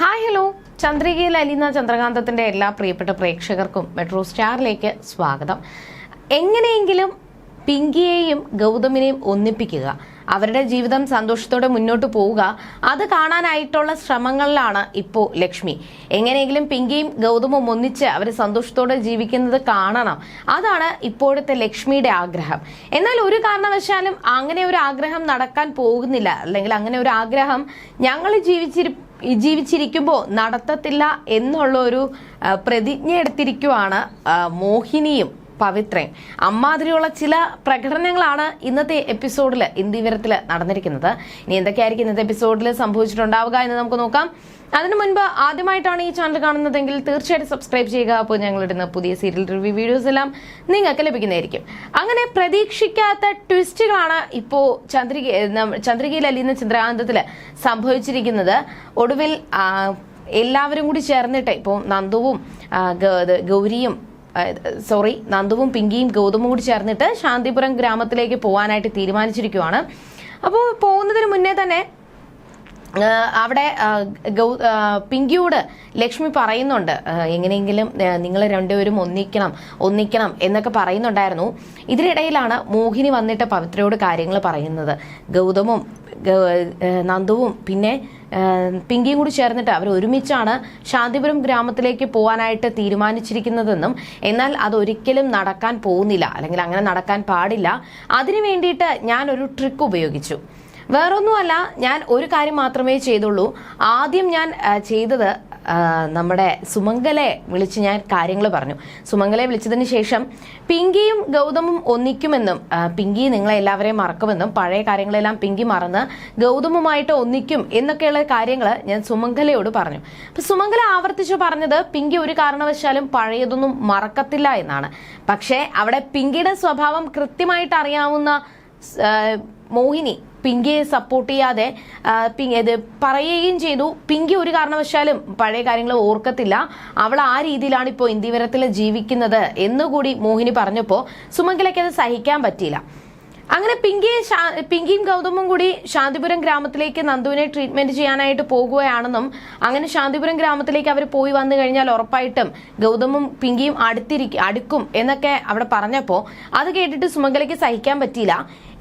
Hi hello ചന്ദ്രികയിൽ അലിന ചന്ദ്രകാന്തത്തിന്റെ എല്ലാ പ്രിയപ്പെട്ട പ്രേക്ഷകർക്കും മെട്രോ സ്റ്റാറിലേക്ക് സ്വാഗതം. എങ്ങനെയെങ്കിലും പിങ്കിയെയും ഗൗതമിനെയും ഒന്നിപ്പിക്കുക അവരുടെ ജീവിതം സന്തോഷത്തോടെ മുന്നോട്ട് പോവുക അത് കാണാനായിട്ടുള്ള ശ്രമങ്ങളിലാണ് ഇപ്പോൾ ലക്ഷ്മി. എങ്ങനെയെങ്കിലും പിങ്കിയും ഗൗതമും ഒന്നിച്ച് അവർ സന്തോഷത്തോടെ ജീവിക്കുന്നത് കാണണം. അതാണ് ഇപ്പോഴത്തെ ലക്ഷ്മിയുടെ ആഗ്രഹം. എന്നാൽ ഒരു കാരണവശാലും അങ്ങനെ ഒരു ആഗ്രഹം നടക്കാൻ പോകുന്നില്ല. അല്ലെങ്കിൽ അങ്ങനെ ഒരു ആഗ്രഹം ഞങ്ങൾ ജീവിച്ചിരി ജീവിച്ചിരിക്കുമ്പോൾ നടത്തത്തില്ല എന്നുള്ള ഒരു പ്രതിജ്ഞ എടുത്തിരിക്കുവാണ് മോഹിനിയും. പവിത്രയും അമ്മാതിരിയുള്ള ചില പ്രകടനങ്ങളാണ് ഇന്നത്തെ എപ്പിസോഡിൽ ഇന്ത്യവരത്തിൽ നടന്നിരിക്കുന്നത്. ഇനി എന്തൊക്കെയായിരിക്കും ഇന്നത്തെ എപ്പിസോഡിൽ സംഭവിച്ചിട്ടുണ്ടാവുക എന്ന് നമുക്ക് നോക്കാം. അതിനു മുൻപ് ആദ്യമായിട്ടാണ് ഈ ചാനൽ കാണുന്നതെങ്കിൽ തീർച്ചയായിട്ടും സബ്സ്ക്രൈബ് ചെയ്യുക. അപ്പോൾ ഞങ്ങളിടുന്ന പുതിയ സീരിയൽ റിവ്യൂ വീഡിയോസ് എല്ലാം നിങ്ങൾക്ക് ലഭിക്കുന്നതായിരിക്കും. അങ്ങനെ പ്രതീക്ഷിക്കാത്ത ട്വിസ്റ്റുകളാണ് ഇപ്പോൾ ചന്ദ്രിക ചന്ദ്രികയിൽ അലിയുന്ന ചന്ദ്രകാന്തത്തിൽ സംഭവിച്ചിരിക്കുന്നത്. ഒടുവിൽ എല്ലാവരും കൂടി ചേർന്നിട്ട് ഇപ്പോൾ നന്ദുവും ഗൗരിയും സോറി നന്ദുവും പിങ്കിയും ഗൗതമും കൂടി ചേർന്നിട്ട് ശാന്തിപുരം ഗ്രാമത്തിലേക്ക് പോകാനായിട്ട് തീരുമാനിച്ചിരിക്കുവാണ്. അപ്പോൾ പോകുന്നതിന് മുന്നേ തന്നെ അവിടെ ഗൗ പിങ്കിയോട് ലക്ഷ്മി പറയുന്നുണ്ട് എങ്ങനെയെങ്കിലും നിങ്ങൾ രണ്ടുപേരും ഒന്നിക്കണം ഒന്നിക്കണം എന്നൊക്കെ പറയുന്നുണ്ടായിരുന്നു. ഇതിനിടയിലാണ് മോഹിനി വന്നിട്ട് പവിത്രയോട് കാര്യങ്ങൾ പറയുന്നത്. ഗൗതമും നന്ദുവും പിന്നെ പിങ്കിയും കൂടി ചേർന്നിട്ട് അവർ ഒരുമിച്ചാണ് ശാന്തിപുരം ഗ്രാമത്തിലേക്ക് പോകാനായിട്ട് തീരുമാനിച്ചിരിക്കുന്നതെന്നും എന്നാൽ അതൊരിക്കലും നടക്കാൻ പോകുന്നില്ല അല്ലെങ്കിൽ അങ്ങനെ നടക്കാൻ പാടില്ല. അതിനു വേണ്ടിയിട്ട് ഞാൻ ഒരു ട്രിക്ക് ഉപയോഗിച്ചു. വേറൊന്നുമല്ല ഞാൻ ഒരു കാര്യം മാത്രമേ ചെയ്തുള്ളൂ. ആദ്യം ഞാൻ ചെയ്തത് നമ്മുടെ സുമംഗലെ വിളിച്ച് ഞാൻ കാര്യങ്ങൾ പറഞ്ഞു. സുമംഗലെ വിളിച്ചതിന് ശേഷം പിങ്കിയും ഗൗതമും ഒന്നിക്കുമെന്നും പിങ്കി നിങ്ങളെ എല്ലാവരെയും മറക്കുമെന്നും പഴയ കാര്യങ്ങളെല്ലാം പിങ്കി മറന്ന് ഗൗതമുമായിട്ട് ഒന്നിക്കും എന്നൊക്കെയുള്ള കാര്യങ്ങൾ ഞാൻ സുമംഗലയോട് പറഞ്ഞു. അപ്പം സുമംഗല ആവർത്തിച്ചു പറഞ്ഞത് പിങ്കി ഒരു കാരണവശാലും പഴയതൊന്നും മറക്കത്തില്ല എന്നാണ്. പക്ഷേ അവിടെ പിങ്കിയുടെ സ്വഭാവം കൃത്യമായിട്ട് അറിയാവുന്ന മോഹിനി പിങ്കിയെ സപ്പോർട്ട് ചെയ്യാതെ ഇത് പറയുകയും ചെയ്തു. പിങ്കി ഒരു കാരണവശാലും പഴയ കാര്യങ്ങൾ ഓർക്കത്തില്ല. അവൾ ആ രീതിയിലാണ് ഇപ്പോൾ ഇന്ത്യവരത്തിൽ ജീവിക്കുന്നത് എന്നുകൂടി മോഹിനി പറഞ്ഞപ്പോൾ സുമംഗലയ്ക്ക് അത് സഹിക്കാൻ പറ്റിയില്ല. അങ്ങനെ പിങ്കിയെ പിങ്കിയും ഗൗതമും കൂടി ശാന്തിപുരം ഗ്രാമത്തിലേക്ക് നന്ദുവിനെ ട്രീറ്റ്മെന്റ് ചെയ്യാനായിട്ട് പോകുകയാണെന്നും അങ്ങനെ ശാന്തിപുരം ഗ്രാമത്തിലേക്ക് അവർ പോയി വന്നു കഴിഞ്ഞാൽ ഉറപ്പായിട്ടും ഗൗതമും പിങ്കിയും അടുത്തിരിക്കും അടുക്കും എന്നൊക്കെ അവിടെ പറഞ്ഞപ്പോൾ അത് കേട്ടിട്ട് സുമംഗലയ്ക്ക് സഹിക്കാൻ പറ്റിയില്ല.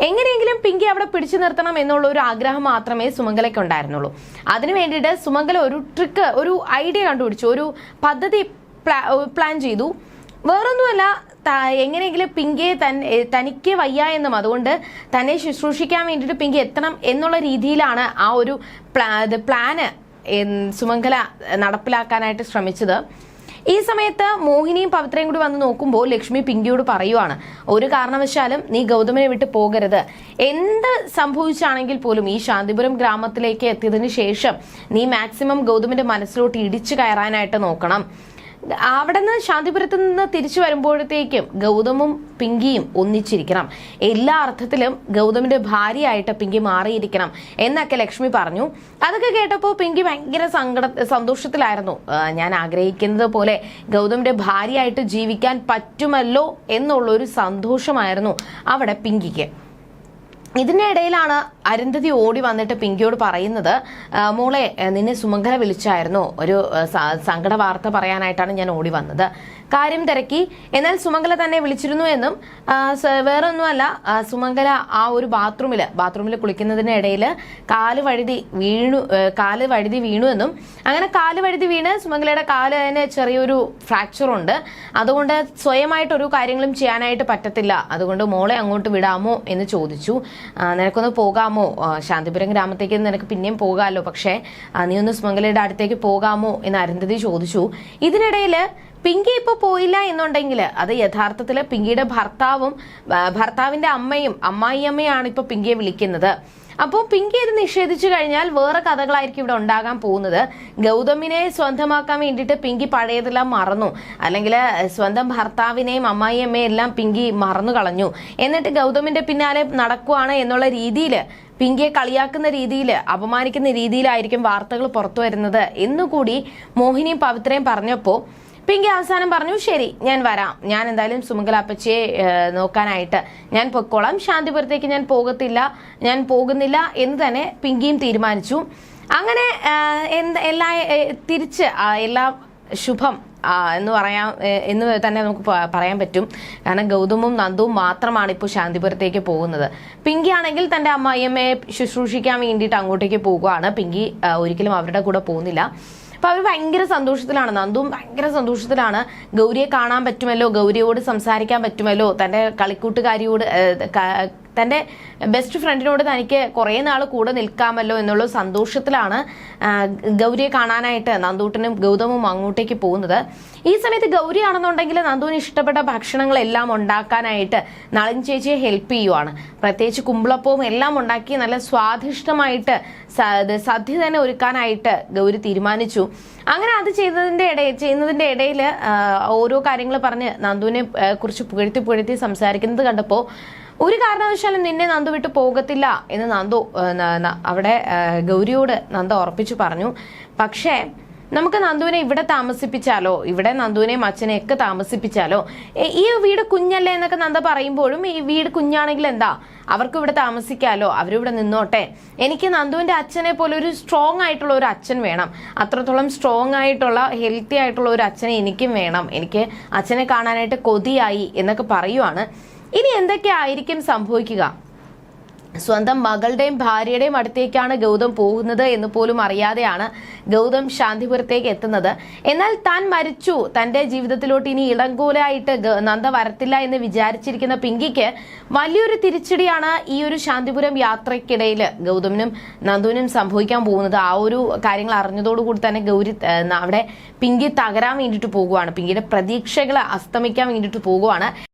എങ്ങനെയെങ്കിലും പിങ്കി അവിടെ പിടിച്ചു നിർത്തണം എന്നുള്ള ഒരു ആഗ്രഹം മാത്രമേ സുമംഗലയ്ക്ക് ഉണ്ടായിരുന്നുള്ളൂ. അതിനു വേണ്ടിയിട്ട് സുമംഗല ഒരു ട്രിക്ക് ഒരു ഐഡിയ കണ്ടുപിടിച്ചു. ഒരു പദ്ധതി പ്ലാൻ ചെയ്തു. വേറൊന്നുമല്ല എങ്ങനെയെങ്കിലും പിങ്കിയെ തനിക്ക് വയ്യ എന്നും. അതുകൊണ്ട് തന്നെ ശുശ്രൂഷിക്കാൻ വേണ്ടിയിട്ട് പിങ്കി എത്തണം എന്നുള്ള രീതിയിലാണ് ആ ഒരു പ്ലാ പ്ലാന് സുമംഗല നടപ്പിലാക്കാനായിട്ട് ശ്രമിച്ചത്. ഈ സമയത്ത് മോഹിനിയും പവിത്രയും കൂടി വന്ന് നോക്കുമ്പോൾ ലക്ഷ്മി പിങ്കിയോട് പറയുവാണ് ഒരു കാരണവശാലും നീ ഗൗതമനെ വിട്ട് പോകരുത്. എന്ത് സംഭവിച്ചാണെങ്കിൽ പോലും ഈ ശാന്തിപുരം ഗ്രാമത്തിലേക്ക് എത്തിയതിനു ശേഷം നീ മാക്സിമം ഗൗതമിന്റെ മനസ്സിലോട്ട് ഇടിച്ചു കയറാനായിട്ട് നോക്കണം. അവിടെ നിന്ന് ശാന്തിപുരത്ത് നിന്ന് തിരിച്ചു വരുമ്പോഴത്തേക്കും ഗൗതമും പിങ്കിയും ഒന്നിച്ചിരിക്കണം. എല്ലാ അർത്ഥത്തിലും ഗൗതമിന്റെ ഭാര്യയായിട്ട് പിങ്കി മാറിയിരിക്കണം എന്നൊക്കെ ലക്ഷ്മി പറഞ്ഞു. അതൊക്കെ കേട്ടപ്പോൾ പിങ്കി ഭയങ്കര സങ്കട സന്തോഷത്തിലായിരുന്നു. ഞാൻ ആഗ്രഹിക്കുന്നത് പോലെ ഗൗതമിന്റെ ഭാര്യയായിട്ട് ജീവിക്കാൻ പറ്റുമല്ലോ എന്നുള്ളൊരു സന്തോഷമായിരുന്നു അവിടെ പിങ്കിക്ക്. ഇതിനിടയിലാണ് അരുന്ധതി ഓടി വന്നിട്ട് പിങ്കിയോട് പറയുന്നത് "ആ, മോളെ നിന്നെ സുമംഗല വിളിച്ചായിരുന്നു. ഒരു സങ്കട വാർത്ത പറയാനായിട്ടാണ് ഞാൻ ഓടി വന്നത്. കാര്യം തിരക്കി. എന്നാൽ സുമംഗല തന്നെ വിളിച്ചിരുന്നു എന്നും വേറൊന്നുമല്ല സുമംഗല ആ ഒരു ബാത്റൂമിൽ ബാത്റൂമിൽ കുളിക്കുന്നതിനിടയിൽ കാൽ വഴുതി വീണു കാൽ വഴുതി വീണു എന്നും. അങ്ങനെ കാൽ വഴുതി വീണ് സുമംഗലയുടെ കാലിന് ചെറിയൊരു ഫ്രാക്ചർ ഉണ്ട്. അതുകൊണ്ട് സ്വയമായിട്ട് ഒരു കാര്യങ്ങളും ചെയ്യാനായിട്ട് പറ്റത്തില്ല. അതുകൊണ്ട് മോളെ അങ്ങോട്ട് വിടാമോ എന്ന് ചോദിച്ചു. നിനക്കൊന്ന് പോകാമോ? ശാന്തിപുരം ഗ്രാമത്തേക്ക് നിനക്ക് പിന്നെയും പോകാമല്ലോ പക്ഷേ നീ ഒന്ന് സുമംഗലയുടെ അടുത്തേക്ക് പോകാമോ എന്ന് അരുന്ധതി ചോദിച്ചു. ഇതിനിടയിൽ പിങ്കി ഇപ്പോൾ പോയില്ല എന്നുണ്ടെങ്കിൽ അത് യഥാർത്ഥത്തിൽ പിങ്കിയുടെ ഭർത്താവും ഭർത്താവിന്റെ അമ്മയും അമ്മായിയമ്മയാണ് ഇപ്പോൾ പിങ്കിയെ വിളിക്കുന്നത്. അപ്പോൾ പിങ്കി ഇത് നിഷേധിച്ചു കഴിഞ്ഞാൽ വേറെ കഥകളായിരിക്കും ഇവിടെ ഉണ്ടാകാൻ പോകുന്നത്. ഗൗതമിനെ സ്വന്തമാക്കാൻ വേണ്ടിയിട്ട് പിങ്കി പഴയതെല്ലാം മറന്നു. അല്ലെങ്കിൽ സ്വന്തം ഭർത്താവിനെയും അമ്മായിയമ്മയും എല്ലാം പിങ്കി മറന്നു കളഞ്ഞു. എന്നിട്ട് ഗൗതമിന്റെ പിന്നാലെ നടക്കുവാണ് എന്നുള്ള രീതിയിൽ പിങ്കിയെ കളിയാക്കുന്ന രീതിയിൽ അപമാനിക്കുന്ന രീതിയിലായിരിക്കും വാർത്തകൾ പുറത്തു വരുന്നത് എന്നുകൂടി മോഹിനിയും പവിത്രയും പറഞ്ഞപ്പോൾ പിങ്കി അവസാനം പറഞ്ഞു ശരി ഞാൻ വരാം. ഞാൻ എന്തായാലും സുമംഗല അപ്പച്ചിയെ നോക്കാനായിട്ട് ഞാൻ പൊക്കോളാം. ശാന്തിപുരത്തേക്ക് ഞാൻ പോകത്തില്ല ഞാൻ പോകുന്നില്ല എന്ന് തന്നെ പിങ്കിയും തീരുമാനിച്ചു. അങ്ങനെ എല്ലാ തിരിച്ച് എല്ലാ ശുഭം എന്ന് പറയാം എന്ന് തന്നെ നമുക്ക് പറയാൻ പറ്റും. കാരണം ഗൗതമും നന്ദുവും മാത്രമാണ് ഇപ്പോൾ ശാന്തിപുരത്തേക്ക് പോകുന്നത്. പിങ്കി ആണെങ്കിൽ തന്റെ അമ്മായിയമ്മയെ ശുശ്രൂഷിക്കാൻ വേണ്ടിയിട്ട് അങ്ങോട്ടേക്ക് പോകുകയാണ് പിങ്കി ഒരിക്കലും അവരുടെ കൂടെ പോകുന്നില്ല. അപ്പൊ അവർ ഭയങ്കര സന്തോഷത്തിലാണ്. നന്ദുവും ഭയങ്കര സന്തോഷത്തിലാണ്. ഗൗരിയെ കാണാൻ പറ്റുമല്ലോ? ഗൗരിയോട് സംസാരിക്കാൻ പറ്റുമല്ലോ? തന്റെ കളിക്കൂട്ടുകാരിയോട് തന്റെ ബെസ്റ്റ് ഫ്രണ്ടിനോട് തനിക്ക് കുറേ നാൾ കൂടെ നിൽക്കാമല്ലോ എന്നുള്ള സന്തോഷത്തിലാണ് ഗൗരിയെ കാണാനായിട്ട് നന്ദൂട്ടനും ഗൗതമും അങ്ങോട്ടേക്ക് പോകുന്നത്. ഈ സമയത്ത് ഗൗരി ആണെന്നുണ്ടെങ്കിൽ നന്ദുവിന് ഇഷ്ടപ്പെട്ട ഭക്ഷണങ്ങളെല്ലാം ഉണ്ടാക്കാനായിട്ട് നളിൻ ചേച്ചിയെ ഹെൽപ്പ് ചെയ്യുവാണ്. പ്രത്യേകിച്ച് കുമ്പളപ്പവും എല്ലാം ഉണ്ടാക്കി നല്ല സ്വാദിഷ്ടമായിട്ട് സദ്യ തന്നെ ഒരുക്കാനായിട്ട് ഗൗരി തീരുമാനിച്ചു. അങ്ങനെ അത് ചെയ്തതിന്റെ ഇടയിൽ ചെയ്യുന്നതിന്റെ ഇടയിൽ ഓരോ കാര്യങ്ങൾ പറഞ്ഞ് നന്ദുവിനെ കുറിച്ച് പുകഴ്ത്തി പുകഴ്ത്തി സംസാരിക്കുന്നത് കണ്ടപ്പോൾ ഒരു കാരണവശാലും നിന്നെ നന്ദു വിട്ടു പോകത്തില്ല എന്ന് നന്ദു അവിടെ ഗൗരിയോട് നന്ദ ഉറപ്പിച്ചു പറഞ്ഞു. പക്ഷേ നമുക്ക് നന്ദുവിനെ ഇവിടെ താമസിപ്പിച്ചാലോ ഇവിടെ നന്ദുവിനെയും അച്ഛനെയൊക്കെ താമസിപ്പിച്ചാലോ ഈ വീട് കുഞ്ഞല്ലേ എന്നൊക്കെ നന്ദ പറയുമ്പോഴും ഈ വീട് കുഞ്ഞാണെങ്കിൽ എന്താ? അവർക്ക് ഇവിടെ താമസിക്കാലോ അവരിവിടെ നിന്നോട്ടെ. എനിക്ക് നന്ദുവിന്റെ അച്ഛനെ പോലെ ഒരു സ്ട്രോങ് ആയിട്ടുള്ള ഒരു അച്ഛൻ വേണം. അത്രത്തോളം സ്ട്രോങ് ആയിട്ടുള്ള ഹെൽത്തി ആയിട്ടുള്ള ഒരു അച്ഛനെ എനിക്കും വേണം. എനിക്ക് അച്ഛനെ കാണാനായിട്ട് കൊതിയായി എന്നൊക്കെ പറയുവാണ്. ഇനി എന്തൊക്കെയായിരിക്കും സംഭവിക്കുക? സ്വന്തം മകളുടെയും ഭാര്യയുടെയും അടുത്തേക്കാണ് ഗൗതം പോകുന്നത് എന്ന് പോലും അറിയാതെയാണ് ഗൗതം ശാന്തിപുരത്തേക്ക് എത്തുന്നത്. എന്നാൽ താൻ മരിച്ചു. തന്റെ ജീവിതത്തിലോട്ട് ഇനി ഇളങ്കോലായിട്ട് നന്ദ വരത്തില്ല എന്ന് വിചാരിച്ചിരിക്കുന്ന പിങ്കിക്ക് വലിയൊരു തിരിച്ചടിയാണ് ഈ ഒരു ശാന്തിപുരം യാത്രക്കിടയിൽ ഗൗതമിനും നന്ദുവിനും സംഭവിക്കാൻ പോകുന്നത്. ആ ഒരു കാര്യങ്ങൾ അറിഞ്ഞതോടുകൂടി തന്നെ ഗൗരി അവിടെ പിങ്കി തകരാൻ വേണ്ടിയിട്ട് പോകുവാണ്. പിങ്കിയുടെ പ്രതീക്ഷകൾ അസ്തമിക്കാൻ വേണ്ടിയിട്ട് പോകുവാണ്.